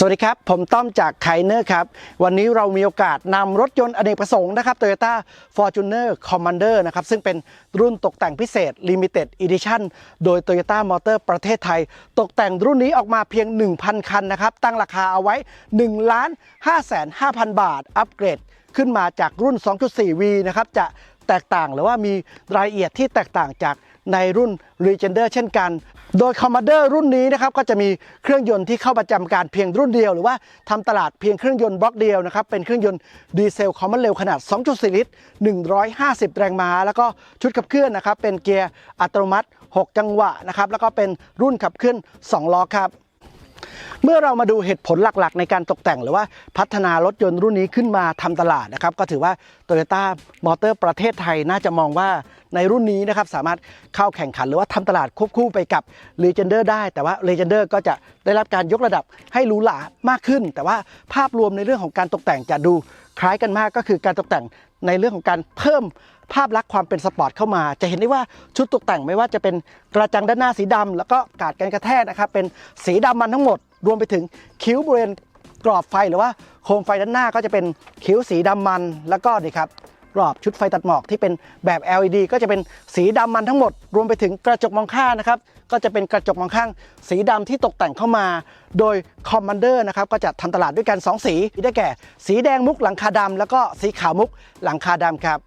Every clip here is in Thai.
สวัสดีครับ ผมต้อมจากไคเนอร์ครับ วันนี้เรามีโอกาสนำรถยนต์อเนกประสงค์นะครับ Toyota Fortuner Commander นะครับ ซึ่งเป็นรุ่นตกแต่งพิเศษ Limited Edition โดย Toyota Motor ประเทศไทย ตกแต่งรุ่นนี้ออกมาเพียง 1,000 คันนะครับ ตั้งราคาเอาไว้1ล้าน5 5 0 0 0 บาท อัปเกรดขึ้นมาจากรุ่น 2.4V นะครับ จะแตกต่างหรือว่ามีรายละเอียดที่แตกต่างจากในรุ่น Legender เช่นกัน โดย Commander รุ่นนี้นะครับก็จะมีเครื่องยนต์ที่เข้าประจำการเพียงรุ่นเดียว หรือว่าทำตลาดเพียงเครื่องยนต์บล็อกเดียวนะครับเป็นเครื่องยนต์ดีเซลความเร็วขนาด 2.4 ลิตร 150 แรงม้า แล้วก็ชุดขับเคลื่อนนะครับเป็นเกียร์อัตโนมัติ 6 จังหวะนะครับแล้วก็เป็นรุ่นขับเคลื่อน 2 ล้อครับเมื่อเรามาดูเหตุผลหลักๆ ในการตกแต่งหรือว่าพัฒนารถยนต์รุ่นนี้ขึ้นมาทำตลาดนะครับ ก็ถือว่า Toyota Motor ประเทศไทยน่าจะมองว่า ในรุ่นนี้นะครับสามารถเข้าแข่งขันหรือว่าทำตลาดควบคู่ไปกับ Legender ได้ แต่ว่า Legender ก็จะได้รับการยกระดับให้หรูหรามากขึ้น แต่ว่าภาพรวมในเรื่องของการตกแต่งจะดูคล้ายกันมากก็คือการตกแต่งในเรื่องของการเพิ่มภาพลักษณ์ความเป็นสปอร์ตเข้ามา จะเห็นได้ว่าชุดตกแต่งไม่ว่าจะเป็นกระจังด้านหน้าสีดำแล้วก็กาดกันกระแทกนะครับเป็นสีดำมันทั้งหมด รวมไปถึงคิ้วบริเวณกรอบไฟหรือว่าโคมไฟด้านหน้าก็จะเป็นคิ้วสีดำมันแล้วก็นี่ครับ รอบชุดไฟตัดหมอกที่เป็นแบบ LED ก็จะเป็นสีดำมันทั้งหมด รวมไปถึงกระจกมองข้างนะครับ ก็จะเป็นกระจกมองข้าง สีดำที่ตกแต่งเข้ามา โดย Commander นะครับก็จะทำตลาดด้วยกัน 2 สีได้แก่ สีแดงมุกหลังคาดำแล้วก็สีขาวมุกหลังคาดำครับ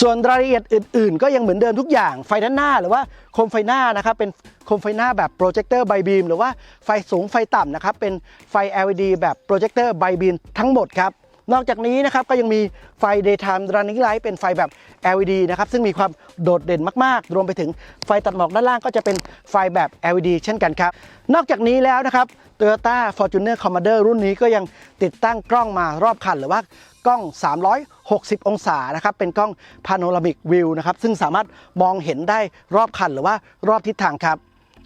ส่วนรายละเอียดอื่น ๆ ก็ยังเหมือนเดิมทุกอย่างไฟด้านหน้าหรือว่าโคมไฟหน้านะครับเป็นโคมไฟหน้าแบบโปรเจคเตอร์ไบบีมหรือว่าไฟสูงไฟต่ำนะครับเป็นไฟ LED แบบโปรเจคเตอร์ไบบีมทั้งหมดครับ นอกจากนี้นะครับก็ยังมีไฟ daytime running light เป็นไฟแบบ LED นะครับซึ่งมีความโดดเด่นมากๆ รวมไปถึงไฟตัดหมอกด้านล่างก็จะเป็นไฟแบบ LED เช่นกันครับ นอกจากนี้แล้วนะครับ Toyota Fortuner Commander รุ่นนี้ก็ยังติดตั้งกล้องมารอบคันหรือว่ากล้อง 360 องศานะครับเป็นกล้อง Panoramic View นะครับซึ่งสามารถมองเห็นได้รอบคันหรือว่ารอบทิศทางครับ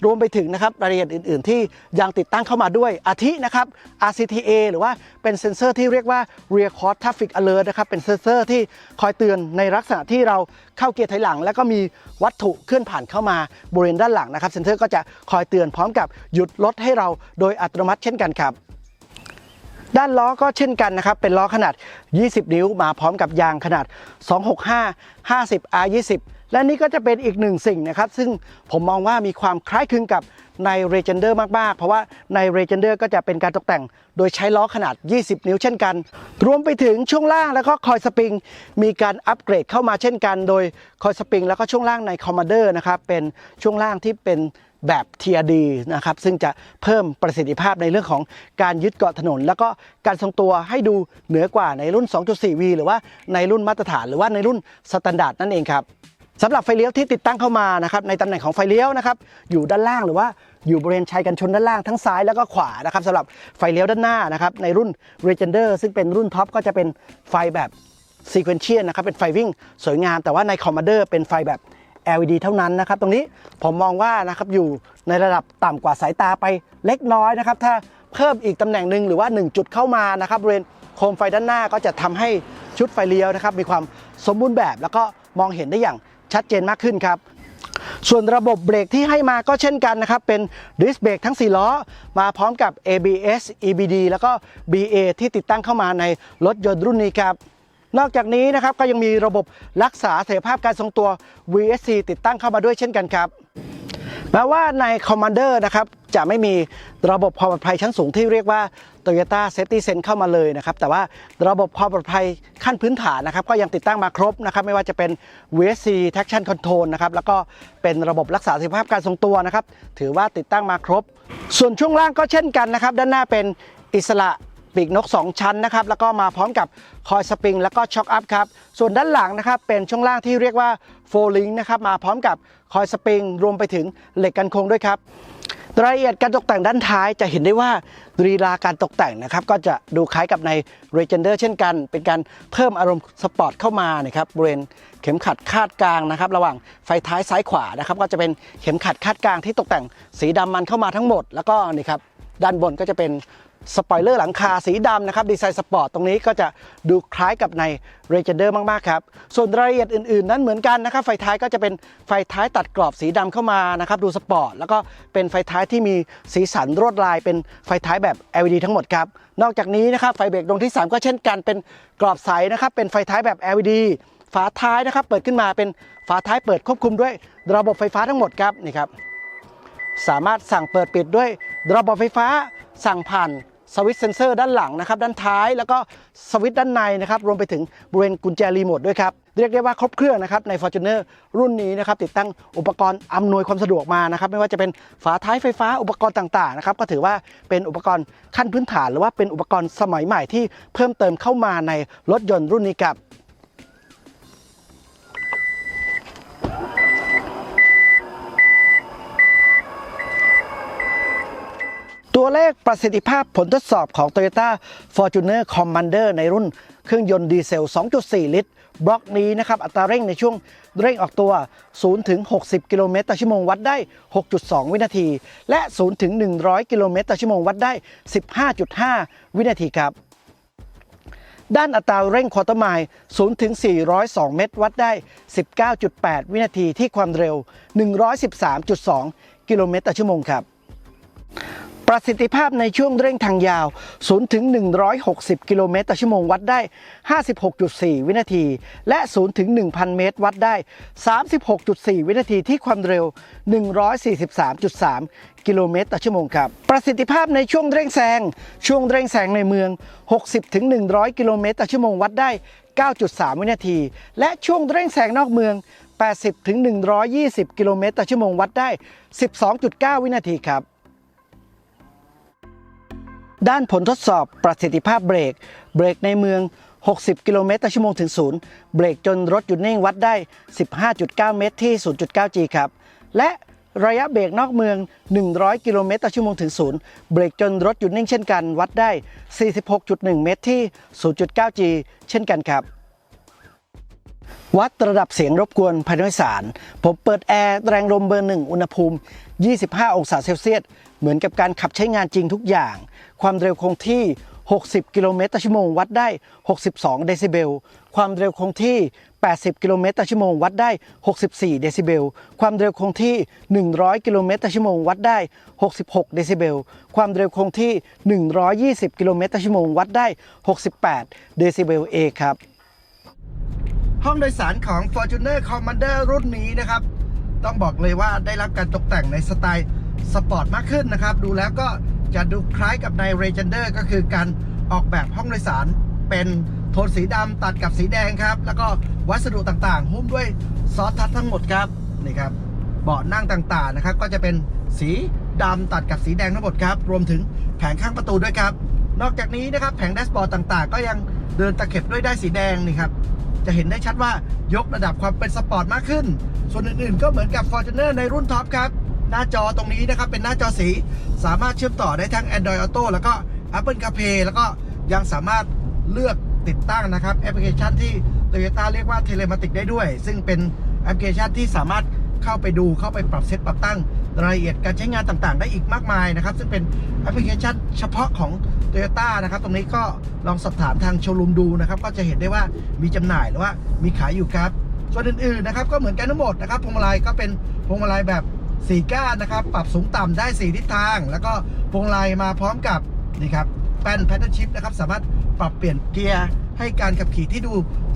รวมไปถึงนะครับรายละเอียดอื่น ๆ ที่ยังติดตั้งเข้ามาด้วยอาทินะครับ RCTA หรือว่าเป็นเซ็นเซอร์ที่เรียกว่า Rear Cross Traffic Alert นะครับเป็นเซ็นเซอร์ที่คอยเตือนในลักษณะที่เราเข้าเกียร์ถอยหลัง แล้วก็มีวัตถุเคลื่อนผ่านเข้ามาบริเวณด้านหลังนะครับเซ็นเซอร์ก็จะคอยเตือนพร้อมกับหยุดรถให้เราโดยอัตโนมัติเช่นกันครับด้านล้อก็เช่นกันนะครับ เป็นล้อขนาด 20 นิ้วมาพร้อมกับยางขนาด 265 50 R20 และนี่ก็จะเป็นอีกหนึ่งสิ่งนะครับ ซึ่งผมมองว่ามีความคล้ายคลึงกับใน r e g e n d e r มาก ๆ เพราะว่าใน r e g e n d e r ก็จะเป็นการตกแต่ง โดยใช้ล้อขนาด 20 นิ้วเช่นกัน รวมไปถึงช่วงล่างแล้วก็คอยสปริง มีการอัปเกรดเข้ามาเช่นกัน โดยคอยสปริงแล้วก็ช่วงล่างใน Commander นะครับเป็นช่วงล่างที่เป็นแบบ TRD นะครับซึ่งจะเพิ่มประสิทธิภาพในเรื่องของการยึดเกาะถนน แล้วก็การทรงตัวให้ดูเหนือกว่าในรุ่น 2.4V หรือว่าในรุ่นมาตรฐาน หรือว่าในรุ่นสแตนดาร์ดนั่นเองครับ สำหรับไฟเลี้ยวที่ติดตั้งเข้ามานะครับในตำแหน่งของไฟเลี้ยวนะครับอยู่ด้านล่างหรือว่าอยู่บริเวณชายกันชนด้านล่างทั้งซ้ายแล้วก็ขวานะครับสำหรับไฟเลี้ยวด้านหน้านะครับในรุ่น r e g e n d e r ซึ่งเป็นรุ่นท็อปก็จะเป็นไฟแบบซีเควนเชียนะครับเป็นไฟวิ่งสวยงาม แต่ว่าใน Commander เป็นไฟแบบ LED เท่านั้นนะครับตรงนี้ผมมองว่านะครับอยู่ในระดับต่ำกว่าสายตาไปเล็กน้อยนะครับถ้าเพิ่มอีกตำแหน่งหนึ่งหรือว่า 1 จุดเข้ามานะครับบริเวณโคมไฟด้านหน้าก็จะทำให้ชุดไฟเลี้ยวนะครับมีความสมบูรณ์แบบแล้วก็มองเห็นได้อย่าง ชัดเจนมากขึ้นครับ ส่วนระบบเบรกที่ให้มาก็เช่นกันนะครับ เป็นดิสเบรกทั้ง 4 ล้อ มาพร้อมกับ ABS EBD แล้วก็ BA ที่ติดตั้งเข้ามาในรถยนต์รุ่นนี้ครับนอกจากนี้นะครับก็ยังมีระบบรักษาเสถียรภาพการทรงตัว VSC ติดตั้งเข้ามาด้วยเช่นกันครับแม้ว่าใน Commander นะครับ จะไม่มีระบบความปลอดภัยชั้นสูงที่เรียกว่า Toyota Safety Sense เข้ามาเลยนะครับ แต่ว่าระบบความปลอดภัยขั้นพื้นฐานนะครับ ก็ยังติดตั้งมาครบนะครับ ไม่ว่าจะเป็น VSC Traction Control นะครับ แล้วก็เป็นระบบรักษาสถิตภาพการทรงตัวนะครับ ถือว่าติดตั้งมาครบ ส่วนช่วงล่างก็เช่นกันนะครับ ด้านหน้าเป็นอิสระปีกนก 2 ชั้นนะครับ แล้วก็มาพร้อมกับคอยสปริงแล้วก็ช็อคอัพครับ ส่วนด้านหลังนะครับ เป็นช่วงล่างที่เรียกว่าโฟลิงนะครับ มาพร้อมกับคอยสปริงรวมไปถึงเหล็กกันโคงด้วยครับ รายละเอียดการตกแต่งด้านท้ายจะเห็นได้ว่ารีลาการตกแต่งนะครับ ก็จะดูคล้ายกับใน r e g e n d e r เช่นกัน เป็นการเพิ่มอารมณ์สปอร์ตเข้ามานะครับบริเวณเข็มขัดคาดกลางนะครับ ระหว่างไฟท้ายซ้ายขวานะครับ ก็จะเป็นเข็มขัดคาดกลางที่ตกแต่งสีดำมันเข้ามาทั้งหมด แล้วก็นี่ครับด้านบนก็จะเป็น สปอยเลอร์หลังคาสีดำนะครับดีไซน์สปอร์ตตรงนี้ก็จะดูคล้ายกับใน r a n g e r มาก ๆ ครับ ส่วนรายละเอียดอื่น ๆ นั้นเหมือนกันนะครับ ไฟท้ายก็จะเป็นไฟท้ายตัดกรอบสีดำเข้ามานะครับ ดูสปอร์ต แล้วก็เป็นไฟท้ายที่มีสีสันรวดลาย เป็นไฟท้ายแบบ LED ทั้งหมดครับ นอกจากนี้นะครับไฟเบรกดวงที่ 3 ก็เช่นกันเป็นกรอบใสนะครับเป็นไฟท้ายแบบ LED ฝาท้ายนะครับเปิดขึ้นมาเป็นฝาท้ายเปิดควบคุมด้วยระบบไฟฟ้าทั้งหมดครับนี่ครับสามารถสั่งเปิดปิดด้วยระบบไฟฟ้าสั่งผ่าน สวิตช์เซนเซอร์ด้านหลังนะครับด้านท้ายแล้วก็สวิตช์ด้านในนะครับรวมไปถึงบริเวณกุญแจรีโมทด้วยครับเรียกได้ว่าครบเครื่องนะครับใน Fortuner รุ่นนี้นะครับติดตั้งอุปกรณ์อำนวยความสะดวกมานะครับไม่ว่าจะเป็นฝาท้ายไฟฟ้าอุปกรณ์ต่างๆนะครับก็ถือว่าเป็นอุปกรณ์ขั้นพื้นฐาน หรือว่าเป็นอุปกรณ์สมัยใหม่ที่เพิ่มเติมเข้ามาในรถยนต์รุ่นนี้ครับ ตัวเลขประสิทธิภาพผลทดสอบของ Toyota Fortuner Commander ในรุ่นเครื่องยนต์ดีเซล 2.4 ลิตร บล็อกนี้นะครับ อัตราเร่งในช่วงเร่งออกตัว 0 ถึง 60 กิโลเมตรต่อชั่วโมงวัดได้ 6.2 วินาที และ 0 ถึง 100 กิโลเมตรต่อชั่วโมงวัดได้ 15.5 วินาทีครับด้านอัตราเร่งควอเตอร์ไมล์0ถึง 402 เมตร วัดได้ 19.8 วินาทีที่ความเร็ว 113.2 กิโลเมตรต่อชั่วโมงครับ ประสิทธิภาพในช่วงเร่งทางยาว 0 ถึง 160 กิโลเมตรต่อชั่วโมงวัดได้ 56.4 วินาที และ 0 ถึง 1,000 เมตร วัดได้ 36.4 วินาทีที่ความเร็ว 143.3 กิโลเมตรต่อชั่วโมงครับ ประสิทธิภาพในช่วงเร่งแซง ช่วงเร่งแซงในเมือง 60 ถึง 100 กิโลเมตรต่อชั่วโมงวัดได้ 9.3 วินาที และช่วงเร่งแซงนอกเมือง80 ถึง 120 กิโลเมตรต่อชั่วโมงวัดได้ 12.9 วินาทีครับ ด้านผลทดสอบประสิทธิภาพเบรก เบรกในเมือง 60 กิโลเมตรต่อชั่วโมงถึงศูนย์เบรกจนรถหยุดนิ่งวัดได้ 15.9 เมตรที่ 0.9G ครับ และระยะเบรกนอกเมือง 100 กิโลเมตรต่อชั่วโมงถึงศูนย์เบรกจนรถหยุดนิ่งเช่นกัน วัดได้ 46.1 เมตรที่ 0.9G เช่นกันครับ วัดระดับเสียงรบกวนภายในสาร ผมเปิดแอร์แรงลมเบอร์หนึ่งอุณหภูมิ 25 องศาเซลเซียส เหมือนกับการขับใช้งานจริงทุกอย่าง ความเร็วคงที่ 60 กิโลเมตรต่อชั่วโมงวัดได้ 62 เดซิเบล ความเร็วคงที่ 80 กิโลเมตรต่อชั่วโมงวัดได้ 64 เดซิเบล ความเร็วคงที่ 100 กิโลเมตรต่อชั่วโมงวัดได้ 66 เดซิเบล ความเร็วคงที่ 120 กิโลเมตรต่อชั่วโมงวัดได้ 68 เดซิเบล A ครับ ห้องโดยสารของ Fortuner Commander รุ่นนี้นะครับ ต้องบอกเลยว่าได้รับการตกแต่งในสไตล์สปอร์ตมากขึ้นนะครับ ดูแล้วก็จะดูคล้ายกับใน r a g e n d e r ก็คือการออกแบบห้องโดยสารเป็นโทนสีดำตัดกับสีแดงครับ แล้วก็วัสดุต่างๆ หุ้มด้วยซอสทัชทั้งหมดครับนี่ครับเบาะนั่งต่างๆนะครับ ก็จะเป็นสีดำตัดกับสีแดงทั้งหมดครับ รวมถึงแผงข้างประตูด้วยครับ นอกจากนี้นะครับแผงแดชบอร์ดต่างๆ ก็ยังเดินตะเข็บด้วยได้สีแดงนี่ครับ จะเห็นได้ชัดว่ายกระดับความเป็นสปอร์ตมากขึ้น ส่วนอื่นๆ ก็เหมือนกับ Fortuner ในรุ่นท็อปครับ หน้าจอตรงนี้นะครับ เป็นหน้าจอสี สามารถเชื่อมต่อได้ทั้ง Android Auto แล้วก็ Apple CarPlay แล้วก็ยังสามารถเลือกติดตั้งนะครับแอปพลิเคชันที่ Toyota เรียกว่า Telematic ได้ด้วย ซึ่งเป็นแอปพลิเคชันที่สามารถเข้าไปดูเข้าไปปรับเซตปรับตั้งรายละเอียดการใช้งานต่างๆ ได้อีกมากมายนะครับ ซึ่งเป็นแอปพลิเคชันเฉพาะของ โตโยต้านะครับ ตรงนี้ก็ลองสอบถามทางโชว์รูมดูนะครับ ก็จะเห็นได้ว่ามีจำหน่ายหรือว่ามีขายอยู่ครับ ส่วนอื่นๆนะครับก็เหมือนกันทั้งหมดนะครับพวงมาลัยก็เป็นพวงมาลัยแบบสี่ก้านนะครับ ปรับสูงต่ำได้ 4 ทิศทาง แล้วก็พวงมาลัยมาพร้อมกับนี่ครับแป้นแพทเทิร์นชิพนะครับ สามารถปรับเปลี่ยนเกียร์ ให้การขับขี่ที่ดู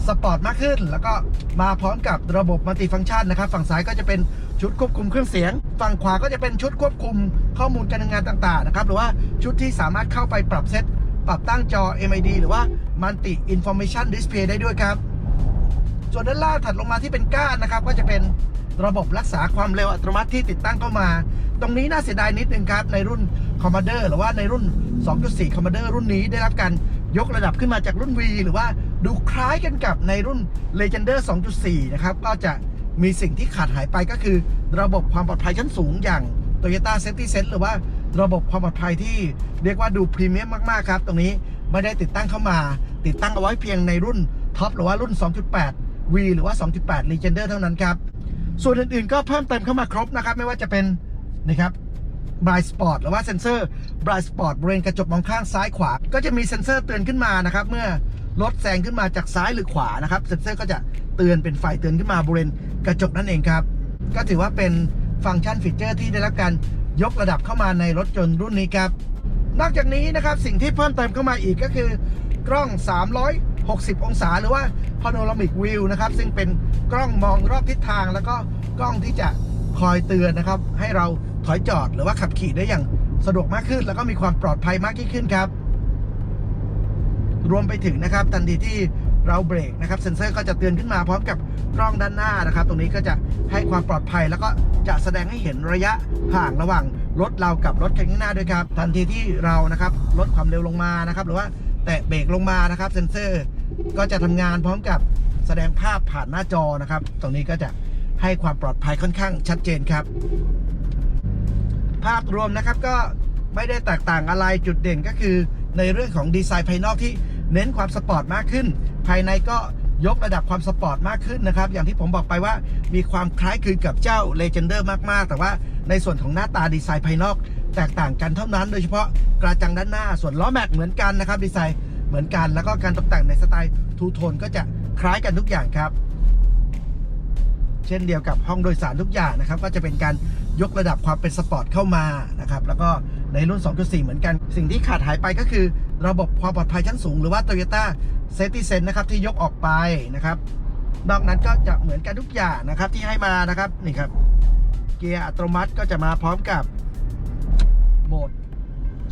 สปอร์ตมากขึ้น แล้วก็มาพร้อมกับระบบมัลติฟังก์ชันนะครับ ฝั่งซ้ายก็จะเป็นชุดควบคุมเครื่องเสียง ฝั่งขวาก็จะเป็นชุดควบคุมข้อมูลการทำงานต่างๆนะครับ หรือว่าชุดที่สามารถเข้าไปปรับเซตปรับตั้งจอ MID หรือว่า Multi Information Display ได้ด้วยครับ ส่วนด้านล่างถัดลงมาที่เป็นก้านนะครับ ก็จะเป็นระบบรักษาความเร็วอัตโนมัติที่ติดตั้งเข้ามา ตรงนี้น่าเสียดายนิดนึงครับ ในรุ่น Commander หรือว่าในรุ่น 2.4 Commander รุ่นนี้ได้รับการ ยกระดับขึ้นมาจากรุ่น V หรือว่าดูคล้ายกันกับในรุ่น Legender 2.4 นะครับ ก็จะมีสิ่งที่ขาดหายไปก็คือ ระบบความปลอดภัยชั้นสูงอย่าง Toyota Safety Sense หรือว่าระบบความปลอดภัยที่เรียกว่าดูพรีเมียมมาก ๆ ครับ ตรงนี้ไม่ได้ติดตั้งเข้ามา ติดตั้งเอาไว้เพียงในรุ่นท็อปหรือว่ารุ่น 2.8 V หรือว่า 2.8 Legender เท่านั้นครับ ส่วนอื่นๆ ก็เพิ่มเติมเข้ามาครบนะครับ ไม่ว่าจะเป็นนะครับ blind spot หรือว่าเซ็นเซอร์ blind spot บริเวณกระจกมองข้างซ้ายขวา ก็จะมีเซ็นเซอร์เตือนขึ้นมานะครับ เมื่อรถแซงขึ้นมาจากซ้ายหรือขวานะครับเซ็นเซอร์ก็จะเตือนเป็นไฟเตือนขึ้นมาบริเวณกระจกนั่นเองครับ ก็ถือว่าเป็นฟังก์ชันฟีเจอร์ที่ได้รับการยกระดับเข้ามาในรถยนต์รุ่นนี้ครับ นอกจากนี้นะครับสิ่งที่เพิ่มเติมเข้ามาอีกก็คือกล้อง 360 องศา หรือว่า panoramic view นะครับซึ่งเป็นกล้องมองรอบทิศทางแล้วก็กล้องที่จะ คอยเตือนนะครับ ให้เราถอยจอดหรือว่าขับขี่ได้อย่างสะดวกมากขึ้น แล้วก็มีความปลอดภัยมากยิ่งขึ้นครับ รวมไปถึงนะครับ ทันทีที่เราเบรกนะครับเซ็นเซอร์ก็จะเตือนขึ้นมาพร้อมกับกล้องด้านหน้านะครับ ตรงนี้ก็จะให้ความปลอดภัย แล้วก็จะแสดงให้เห็นระยะห่างระหว่างรถเรากับรถคันข้างหน้าด้วยครับ ทันทีที่เรานะครับลดความเร็วลงมานะครับ หรือว่าแตะเบรกลงมานะครับ เซ็นเซอร์ก็จะทำงานพร้อมกับแสดงภาพผ่านหน้าจอนะครับ ตรงนี้ก็จะ ให้ความปลอดภัยค่อนข้างชัดเจนครับ ภาพรวมนะครับก็ไม่ได้แตกต่างอะไรจุดเด่นก็คือ ในเรื่องของดีไซน์ภายนอกที่เน้นความสปอร์ตมากขึ้น ภายในก็ยกระดับความสปอร์ตมากขึ้นนะครับ อย่างที่ผมบอกไปว่ามีความคล้ายคลึงกับเจ้า Legender มาก ๆ แต่ว่าในส่วนของหน้าตาดีไซน์ภายนอก แตกต่างกันเท่านั้น โดยเฉพาะกระจังด้านหน้าส่วนล้อแม็กเหมือนกันนะครับ ดีไซน์เหมือนกัน แล้วก็การตกแต่งในสไตล์ทูโทนก็จะคล้ายกันทุกอย่างครับ เช่นเดียวกับห้องโดยสารทุกอย่างนะครับ ก็จะเป็นการยกระดับความเป็นสปอร์ตเข้ามานะครับแล้วก็ในรุ่น 2.4 เหมือนกัน สิ่งที่ขาดหายไปก็คือ ระบบความปลอดภัยชั้นสูงหรือว่า Toyota Safety Sense นะครับที่ยกออกไปนะครับนอกนั้นก็จะเหมือนกันทุกอย่างนะครับที่ให้มานะครับนี่ครับเกียร์อัตโนมัติก็จะมาพร้อมกับโหมด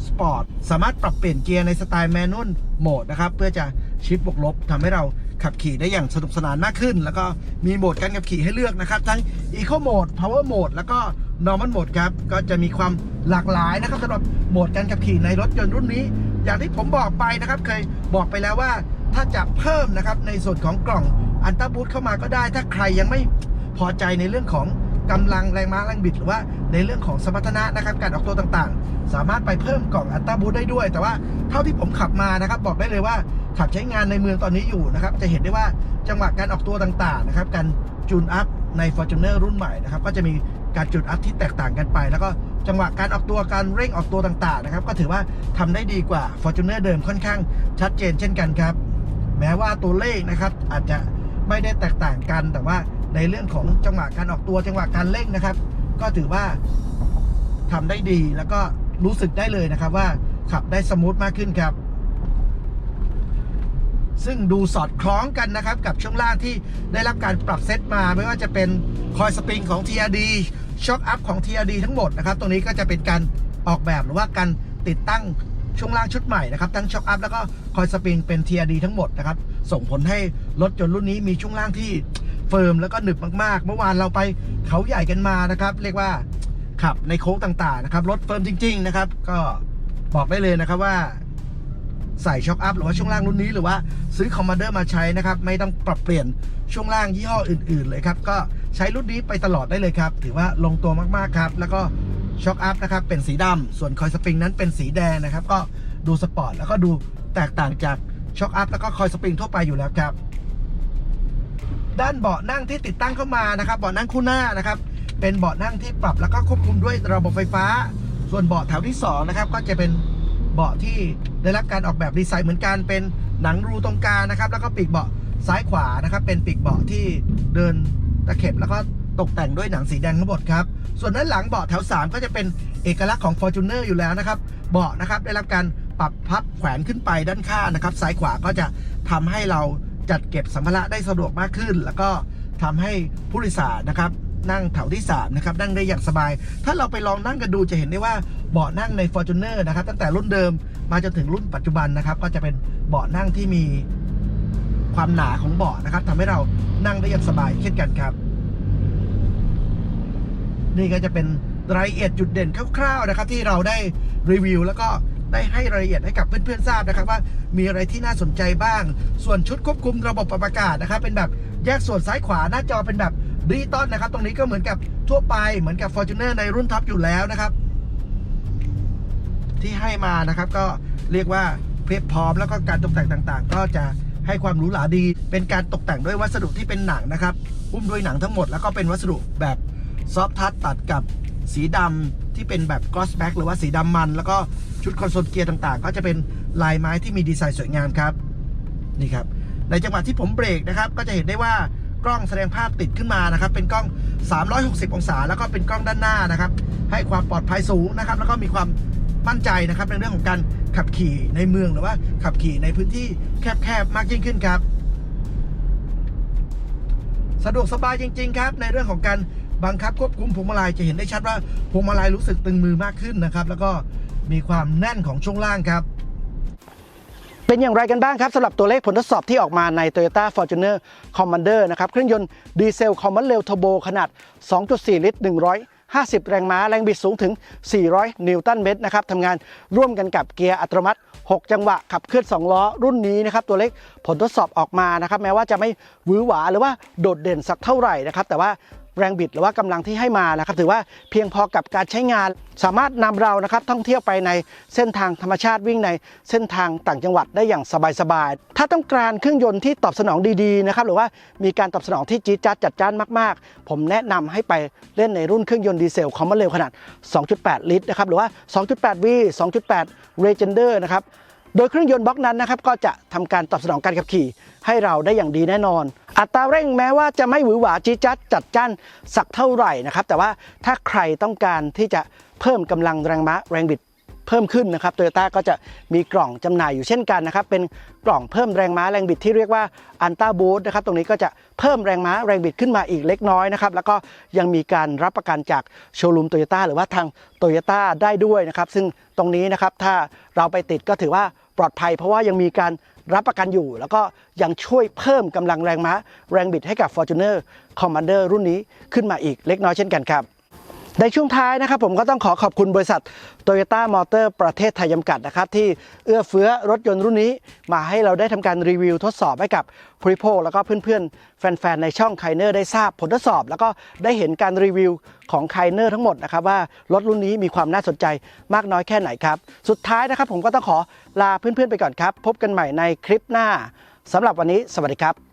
สปอร์ตสามารถปรับเปลี่ยนเกียร์ในสไตล์แมนนวลโหมดนะครับ เพื่อจะชิปบวกลบทำให้เรา ขับขี่ได้อย่างสนุกสนานมากขึ้น แล้วก็มีโหมดการขับขี่ให้เลือกนะครับ ทั้ง Eco Mode Power Mode แล้วก็ Normal Mode ครับ ก็จะมีความหลากหลายนะครับสำหรับโหมดการขับขี่ในรถยนต์รุ่นนี้ อย่างที่ผมบอกไปนะครับ เคยบอกไปแล้วว่าถ้าจะเพิ่มนะครับในส่วนของกล่องอันต้าบูทเข้ามาก็ได้ ถ้าใครยังไม่พอใจในเรื่องของ กำลังแรงม้าแรงบิดหรือว่าในเรื่องของสมรรถนะนะครับการออกตัวต่างๆ สามารถไปเพิ่มกล่องอัตราบูทได้ด้วย แต่ว่าเท่าที่ผมขับมานะครับบอกได้เลยว่าขับใช้งานในเมืองตอนนี้อยู่นะครับจะเห็นได้ว่าจังหวะการออกตัวต่างๆนะครับการจูนอัพใน Fortuner รุ่นใหม่นะครับก็จะมีการจูนอัพที่แตกต่างกันไป แล้วก็จังหวะการออกตัวการเร่งออกตัวต่างๆนะครับก็ถือว่าทำได้ดีกว่า Fortuner เดิมค่อนข้างชัดเจนเช่นกันครับ แม้ว่าตัวเลขนะครับอาจจะไม่ได้แตกต่างกันแต่ว่า ในเรื่องของจังหวะการออกตัวจังหวะการเร่งนะครับ ก็ถือว่าทำได้ดีแล้วก็รู้สึกได้เลยนะครับว่าขับได้สมูทมากขึ้นครับ ซึ่งดูสอดคล้องกันนะครับ กับช่วงล่างที่ได้รับการปรับเซตมา ไม่ว่าจะเป็นคอยสปริงของ TRD ช็อคอัพของ TRD ทั้งหมดนะครับ ตรงนี้ก็จะเป็นการออกแบบหรือว่าการติดตั้งช่วงล่างชุดใหม่นะครับทั้งช็อคอัพแล้วก็คอยสปริงเป็น TRD ทั้งหมดนะครับ ส่งผลให้รถยนต์รุ่นนี้มีช่วงล่างที่ เฟิร์มแล้วก็หนึบมากๆ เมื่อวานเราไปเขาใหญ่กันมานะครับ เรียกว่าขับในโค้งต่างๆนะครับรถเฟิร์มจริง ๆ นะครับ ก็บอกได้เลยนะครับว่าใส่ช็อคอัพหรือว่าช่วงล่างรุ่นนี้หรือว่าซื้อคอมมานเดอร์มาใช้นะครับ ไม่ต้องปรับเปลี่ยนช่วงล่างยี่ห้ออื่น ๆ เลยครับ ก็ใช้รุ่นนี้ไปตลอดได้เลยครับ ถือว่าลงตัวมากๆครับ แล้วก็ช็อคอัพนะครับเป็นสีดำส่วนคอยสปริงนั้นเป็นสีแดงนะครับ ก็ดูสปอร์ตแล้วก็ดูแตกต่างจากช็อคอัพแล้วก็คอยสปริงทั่วไปอยู่แล้วครับ ด้านเบาะนั่งที่ติดตั้งเข้ามานะครับ เบาะนั่งคู่หน้านะครับ เป็นเบาะนั่งที่ปรับแล้วก็ควบคุมด้วยระบบไฟฟ้า ส่วนเบาะแถวที่สองนะครับก็จะเป็นเบาะที่ได้รับการออกแบบดีไซน์เหมือนกันเป็นหนังรูตรงกลางนะครับ แล้วก็ปีกเบาะซ้ายขวานะครับ เป็นปีกเบาะที่เดินตะเข็บแล้วก็ตกแต่งด้วยหนังสีแดงทั้งหมดครับ ส่วนด้านหลังเบาะแถว 3 ก็จะเป็นเอกลักษณ์ของ Fortuner อยู่แล้วนะครับ เบาะนะครับได้รับการปรับพับแขวนขึ้นไปด้านข้างนะครับ ซ้ายขวาก็จะทำให้เรา จัดเก็บสัมภาระได้สะดวกมากขึ้น แล้วก็ทำให้ผู้โดยสารนะครับนั่งแถวที่3นะครับนั่งได้อย่างสบาย ถ้าเราไปลองนั่งกันดูจะเห็นได้ว่าเบาะนั่งใน Fortuner นะครับ ตั้งแต่รุ่นเดิมมาจนถึงรุ่นปัจจุบันนะครับ ก็จะเป็นเบาะนั่งที่มีความหนาของเบาะนะครับทำให้เรานั่งได้อย่างสบายเช่นกันครับ นี่ก็จะเป็นรายละเอียดจุดเด่นคร่าวๆนะครับ ที่เราได้รีวิว แล้วก็ ได้ให้รายละเอียดให้กับเพื่อนๆทราบนะครับว่ามีอะไรที่น่าสนใจบ้าง ส่วนชุดควบคุมระบบปรับอากาศนะครับเป็นแบบแยกส่วนซ้ายขวาหน้าจอเป็นแบบดิจิตอลนะครับ ตรงนี้ก็เหมือนกับทั่วไปเหมือนกับ Fortuner ในรุ่นท็อปอยู่แล้วนะครับ ที่ให้มานะครับก็เรียกว่าเพียบพร้อมแล้วก็การตกแต่งต่างๆ ก็จะให้ความหรูหราดี เป็นการตกแต่งด้วยวัสดุที่เป็นหนังนะครับหุ้มด้วยหนังทั้งหมดแล้วก็เป็นวัสดุแบบซอฟทัชตัดกับสีดำ ที่เป็นแบบ gloss black หรือว่าสีดำมัน แล้วก็ชุดคอนโซลเกียร์ต่างๆ ก็จะเป็นลายไม้ที่มีดีไซน์สวยงามครับนี่ครับในจังหวะที่ผมเบรกนะครับ ก็จะเห็นได้ว่ากล้องแสดงภาพติดขึ้นมานะครับ เป็นกล้อง 360 องศา แล้วก็เป็นกล้องด้านหน้านะครับ ให้ความปลอดภัยสูงนะครับ แล้วก็มีความมั่นใจนะครับในเรื่องของการขับขี่ในเมืองหรือว่าขับขี่ในพื้นที่แคบๆมากยิ่งขึ้นครับ สะดวกสบายจริง ๆ ครับ ในเรื่องของการ บังคับควบคุมพวงมาลัยจะเห็นได้ชัดว่าพวงมาลัยรู้สึกตึงมือมากขึ้นนะครับ แล้วก็มีความแน่นของช่วงล่างครับ เป็นอย่างไรกันบ้างครับสำหรับตัวเลขผลทดสอบที่ออกมาใน Toyota Fortuner Commander นะครับเครื่องยนต์ดีเซลคอมมอนเรลเทโบขนาด 2.4 ลิตร150 แรงม้า แรงบิดสูงถึง 400 นิวตันเมตรนะครับทำงานร่วมกันกับเกียร์อัตโนมัติ 6 จังหวะ ขับเคลื่อน 2 ล้อ รุ่นนี้นะครับ ตัวเลขผลทดสอบออกมานะครับ แม้ว่าจะไม่หวือหวาหรือว่าโดดเด่นสักเท่าไหร่นะครับ แต่ว่า แรงบิดหรือว่ากำลังที่ให้มานะครับ ถือว่าเพียงพอกับการใช้งาน สามารถนำเรานะครับท่องเที่ยวไปในเส้นทางธรรมชาติวิ่งในเส้นทางต่างจังหวัดได้อย่างสบายๆถ้าต้องการเครื่องยนต์ที่ตอบสนองดีๆนะครับหรือว่ามีการตอบสนองที่จี๊ดจ๊าดจัดจ้านมากๆ ผมแนะนำให้ไปเล่นในรุ่นเครื่องยนต์ดีเซลคอมมอนเรลขนาด 2.8 ลิตรนะครับหรือว่า 2.8V 2.8 Legender นะครับ โดยเครื่องยนต์บล็อกนั้นนะครับก็จะทำการตอบสนองการขับขี่ ให้เราได้อย่างดีแน่นอน อัตราเร่งแม้ว่าจะไม่หวือหวาจี๊จัดจัดจ้านสักเท่าไหร่นะครับแต่ว่าถ้าใครต้องการที่จะเพิ่มกำลังแรงม้าแรงบิด เพิ่มขึ้นนะครับโตโยต้าก็จะมีกล่องจำหน่ายอยู่เช่นกันนะครับเป็นกล่องเพิ่มแรงม้าแรงบิดที่เรียกว่าอันต้าบูทนะครับตรงนี้ก็จะเพิ่มแรงม้าแรงบิดขึ้นมาอีกเล็กน้อยนะครับแล้วก็ยังมีการรับประกันจากโชว์รูมโตโยต้าหรือว่าทางโตโยต้าได้ด้วยนะครับซึ่งตรงนี้นะครับถ้าเราไปติดก็ถือว่าปลอดภัย เพราะว่ายังมีการรับประกันอยู่ แล้วก็ยังช่วยเพิ่มกำลังแรงม้า แรงบิดให้กับ Fortuner Commander รุ่นนี้ขึ้นมาอีกเล็กน้อยเช่นกันครับ ในช่วงท้ายนะครับผมก็ต้องขอขอบคุณบริษัท Toyota Motor ประเทศไทยจำกัดนะครับ ที่เอื้อเฟื้อรถยนต์รุ่นนี้ มาให้เราได้ทำการรีวิวทดสอบให้กับผู้ริโภคแล้วก็เพื่อนๆ แฟนๆ ในช่อง k a i n e r ได้ทราบผลทดสอบ แล้วก็ได้เห็นการรีวิวของ k a i n e r ทั้งหมดนะครับว่ารถรุ่นนี้มีความน่าสนใจมากน้อยแค่ไหนครับ สุดท้ายนะครับผมก็ต้องขอลาเพื่อนๆไปก่อนครับ พบกันใหม่ในคลิปหน้าสำหรับวันนี้ สวัสดีครับ